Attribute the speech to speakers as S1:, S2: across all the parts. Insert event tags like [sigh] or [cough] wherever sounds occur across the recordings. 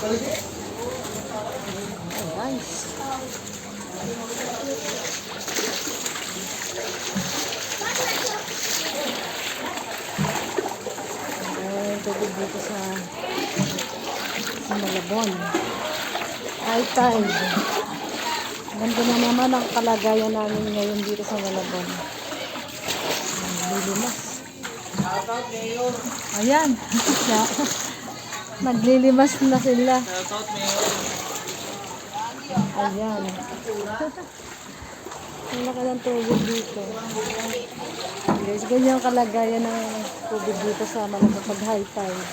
S1: Nice. Ay, tubig dito sa sa Malabon. High tide. Ganda na naman ang kalagayan namin ngayon dito sa Malabon. Naglilimas. Ayan. [laughs] Naglilimas na sila. Ayan. Ang laki ng tubig dito. Guys, ganyan ang kalagayan ng tubig dito sa Malabon pag high tide.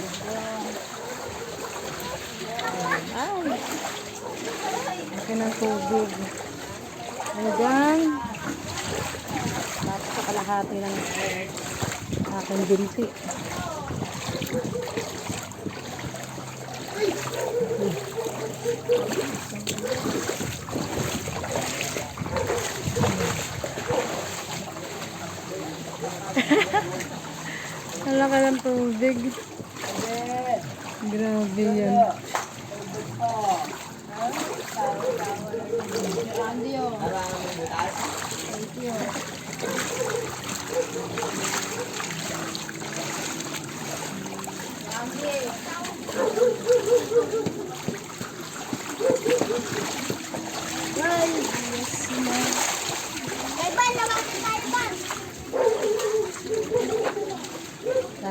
S1: Ay! Laki ng tubig. Hanggang tapos sa kalahati ng aking binti. Ang laki ng tubig. Grabe yan.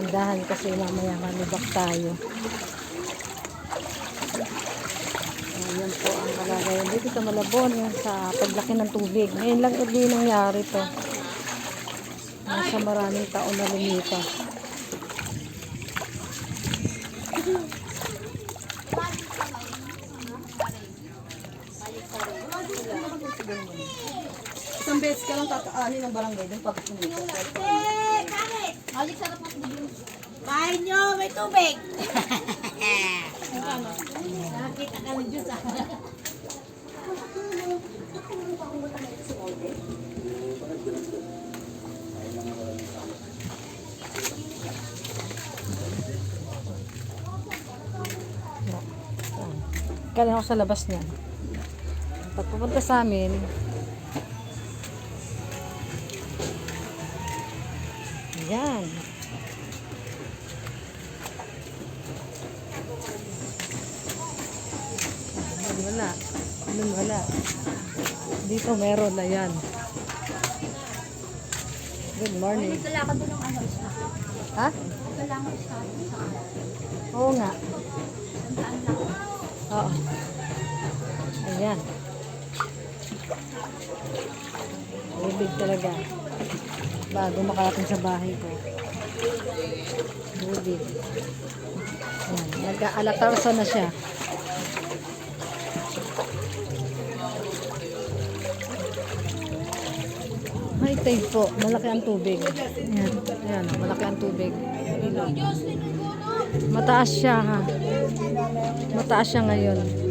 S1: Tandahan kasi mamaya malubak tayo. Ayan po ang kalagayan dito sa Malabon sa paglaki ng tubig. Ngayon lang uli nangyari to. Nasa maraming taon na lumipas.
S2: Isang beses ka lang tataanin ng barangay doon pag umikot.
S3: Bahay nyo, may tubig. Nakakita ka ng Diyos ah.
S1: Galing ako sa labas niya. Pag pupunta sa amin, yan. Doon wala. Doon wala. Dito meron na yan. Good morning.
S3: Wala ka doon ng ano.
S1: Ha?
S3: Wala mo isa.
S1: Oo nga.
S3: Sandaan lang.
S1: Oo. Ayan. Bibig talaga. Bago makarating sa bahay ko. Ayan. Nag-aalatarsa na siya. High tide po. Malaki ang tubig. Ayan. Ayan. Malaki ang tubig. Mataas siya ha. Mataas siya ngayon.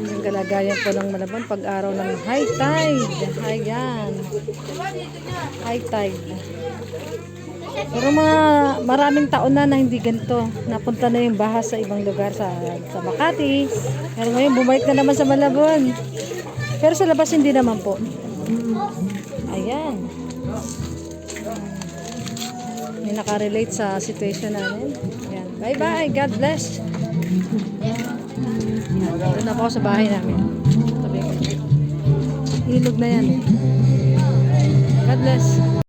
S1: Po yung kalagayan po ng Malabon pag araw ng high tide. Ayan. High tide. Pero mga maraming taon na na hindi ganito. Napunta na yung baha sa ibang lugar sa, sa Makati. Pero ngayon bumalik na naman sa Malabon. Pero sa labas hindi naman po. Ayan. May nakarelate sa situation namin. Ayan. Bye-bye. God bless. Doon ako sa bahay namin. Sabi ko. Ilog na yan eh. God bless.